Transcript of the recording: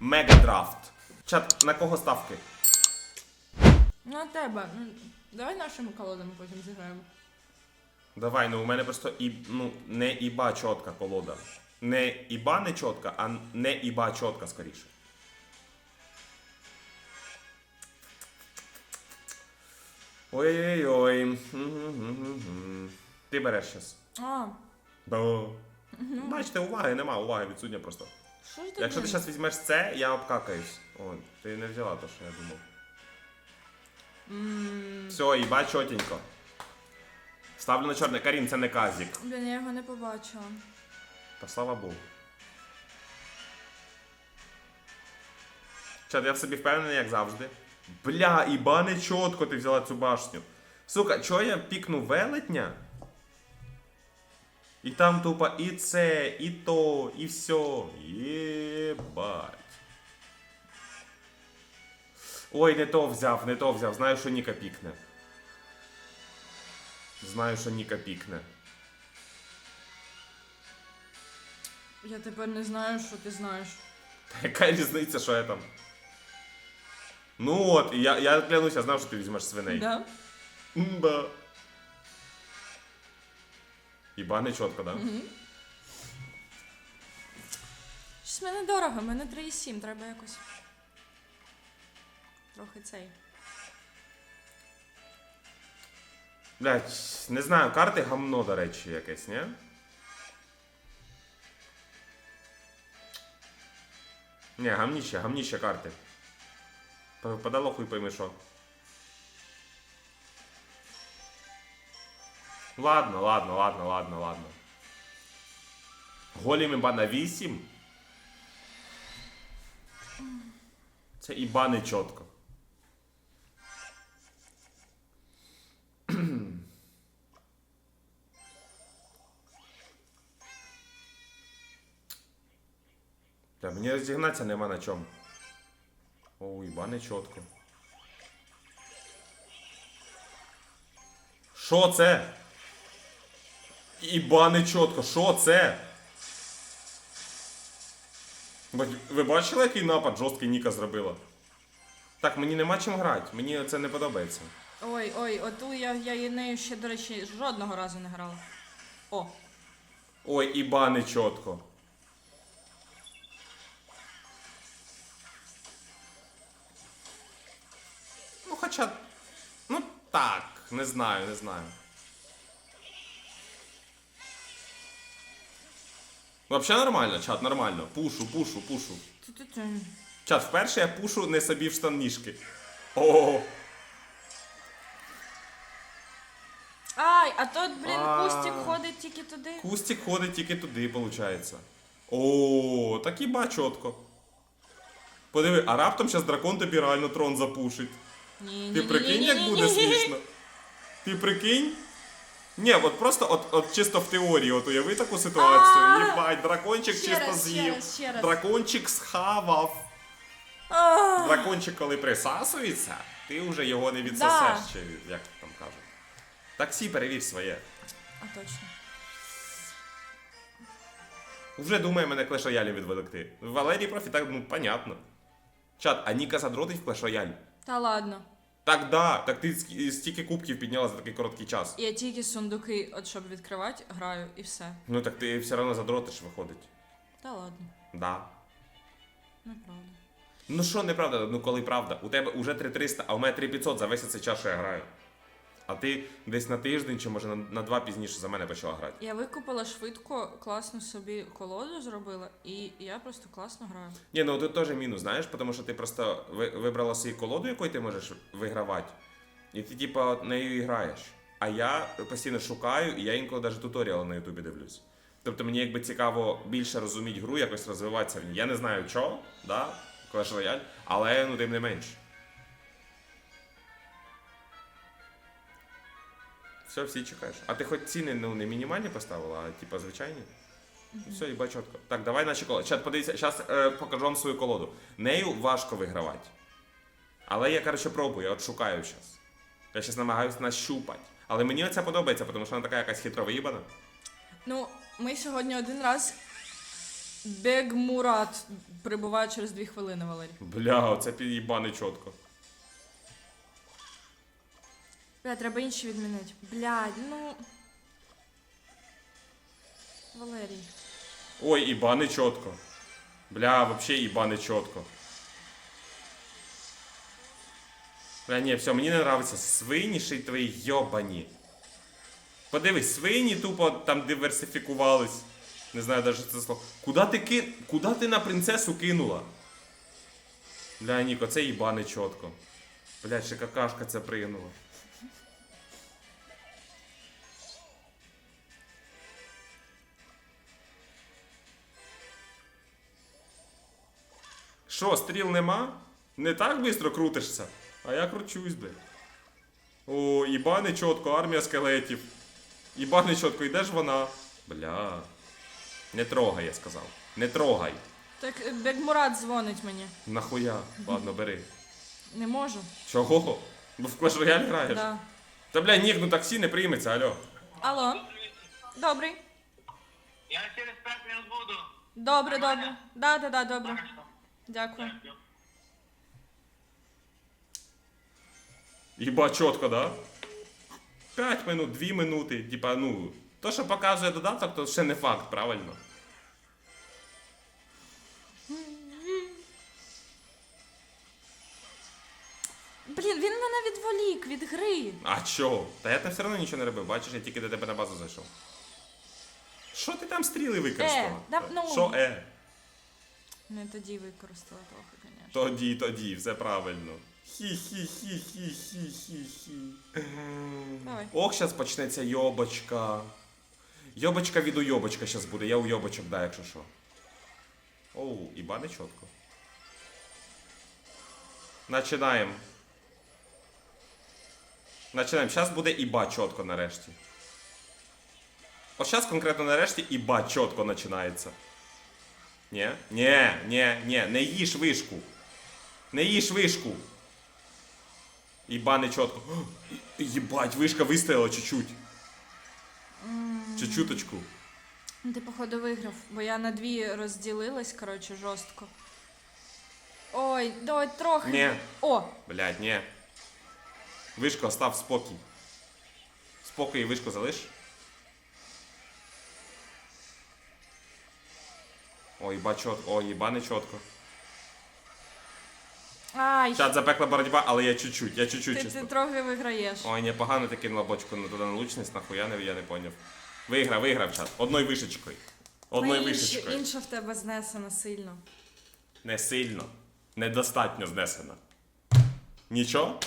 Мегадрафт. Чат, на кого ставки? На тебе. Ну, Давай нашими колодами потім зіграємо. Давай, ну у мене просто і, ну, не іба чітка колода. Не іба не чітка, а не іба чітка скоріше. Ой-ой-ой. Ти береш щас. А, Да. Бачите, уваги нема, уваги відсутня просто. Що ж ти? Якщо ти зараз візьмеш це, я обкакаюсь. О, ти не взяла те, що я думав. М, Все, іба чотенько. Ставлю на чорне. Карін, це не казік. Блін, я його не побачила. Та слава Богу. Чат, я в собі впевнений, як завжди. Бля, іба не чітко ти взяла цю башню. Сука, чого я пікну велетня? І там тупо і це, і то, і все. Єбать. Ой, не то взяв, не то взяв. Знаю, що Ніка пікне. Знаю, що Ніка пікне. Я тепер не знаю, що ти знаєш. Та яка різниця, що я там? Ну от, і я, я клянусь, я знав, що ти візьмеш свиней. Да? Мба. Іба не чітко, да? Щось мене дорого, мене 3,7, треба якось. Трохи цей. Блять, не знаю, карти гамно, до речі, якесь, ні? Ні, гамніще, гамніще карти. Подало хуй пойми що. Ладно, ладно, ладно, ладно, ладно. Голім іба на 8. Це іба не чітко. Та мені розігнатися нема на чому. О, іба не чітко. Що це? Іба не чітко, що це? Ви, бачили, який напад жорсткий Ніка зробила? Так, мені нема чим грати, мені це не подобається. Ой, ой, оту я, я нею ще, до речі, жодного разу не грала. О, Ой, іба не чітко. Ну, хоча. Ну так, не знаю, не знаю. Вообще нормально, чат, нормально. Пушу, пушу, пушу. Чат, вперше я пушу не собі в штанішки. О, Ай, а тут, блін, А. кустик ходить тільки туди. кустик ходить тільки туди, виходить. О, так іба чітко. Подиви, а раптом зараз дракон тобі реально трон запушить. Ні, Ти прикинь, як буде смішно? Ти прикинь? Ні, от просто от, от чисто в теорії, от уяви таку ситуацію. А! Їбать, дракончик Ще чисто раз, ще з'їв. раз, ще раз. Дракончик схавав. А, Дракончик, коли присасується, ти вже його не відсосеш, Да. чи як там кажуть. Таксі перевір своє. а точно. Вже думає мене Clash Royale відволікти. Валерій профі, так, ну, понятно. Чат, а Ніка задротить в Clash Royale? Та ладно. Так да, так ти стільки кубків підняла за такий короткий час. Я тільки сундуки, от щоб відкривати, граю і все. Ну так ти все одно задротиш, виходить. Та ладно, Да. неправда. Ну що неправда, ну коли правда? У тебе вже 3300, а у мене 3500 за весь цей час, що я граю. А ти десь на тиждень чи може на, на два пізніше за мене почала грати. Я викупила швидко, класно собі колоду зробила, і я просто класно граю. Ні, ну тут теж мінус, знаєш, тому що ти просто ви- вибрала свою колоду, якою ти можеш вигравати, і ти, типа, от нею і граєш. А я постійно шукаю, і я інколи навіть туторіали на Ютубі дивлюсь. Тобто мені якби цікаво більше розуміти гру, якось розвиватися в ній. Я не знаю чого, да, Clash Royale, але ну тим не менш. Все, всі чекаєш. А ти хоч ціни ну, не мінімальні поставила, а типа звичайні? Все, їба чітко. Так, давай наші колоди. Чат, подивіться, зараз е, покажу вам свою колоду. Нею важко вигравати. Але я, коротше, пробую, я от шукаю зараз. Я зараз намагаюся нащупати. Але мені оця подобається, тому що вона така якась хитро виїбана. Ну, ми сьогодні один раз Бегмурат прибуває через дві хвилини, Валерій. Бля, оце під'їбане чітко. Бля, треба інші відмінити. Блядь, ну. Валерій. Ой, ібане чітко. Бля, вообще ібане чітко. Бля, ні, все, мені не нравиться. Свині ще й твої йобані. Подивись, свині тупо там диверсифікувались. Не знаю навіть це слово. Куда ти ки... Куда ти на принцесу кинула? Бля, Ніко, це їбане чітко. Бля, ще какашка це пригнула. Що, стріл нема? Не так швидко крутишся? А я кручусь, блядь. О, їбане чітко, армія скелетів. Їбане чітко, і де ж вона? Бля. Не трогай, я сказав. Не трогай. Так е, Бегмурат дзвонить мені. Нахуя? Ладно, бери. Не можу. Чого? Бо в Clash Royale граєш? Да. Та бля, ні, ну таксі не прийметься, алло. Алло. Добрий. Я через 5 минут буду. Добре, добре. Да, да, да, добре. Хорошо. Дякую. Їба чітко, да? 5 минут, 2 минути. Типа, ну. То, що показує додаток, то ще не факт, правильно? Блін, він мене відволік від гри. А чого? Та я там все одно нічого не робив, бачиш, я тільки до тебе на базу зайшов. Що ти там стріли використала? Е, да, ну. Що е? Не тоді використала трохи, звісно. Тоді, тоді, все правильно. Хі-хі-хі-хі-хі-хі-хі. Давай. Ох, зараз почнеться йобочка. Йобочка від уйобочка зараз буде, я уйобочок, да, якщо що. Оу, іба не чітко. Начинаємо. Начинаємо. Зараз буде іба чітко нарешті. От зараз конкретно нарешті іба чітко починається. Ні? Ні, ні, ні, не їж вишку. Не їж вишку. Іба не чітко. Єбать, вишка вистояла чуть-чуть. Чуть-чуточку. Ну, Ти, походу, виграв, бо я на дві розділилась, коротше, жорстко. Ой, давай трохи. Ні. О! Блядь, ні. Вишко, став спокій. Спокій і вишку залиш. Ой, їба чот... Ой, їба не чітко. Ай, Чат запекла боротьба, але я чуть-чуть, я чуть-чуть ти, чисто. ти трохи виграєш. Ой, непогано ти кинула бочку на туди на лучність, нахуя не я не поняв. Виграв, виграв чат. Одною вишечкою. Одною Ну, інша, вишечкою. інша в тебе знесена сильно. Не сильно. Недостатньо знесена. Нічого?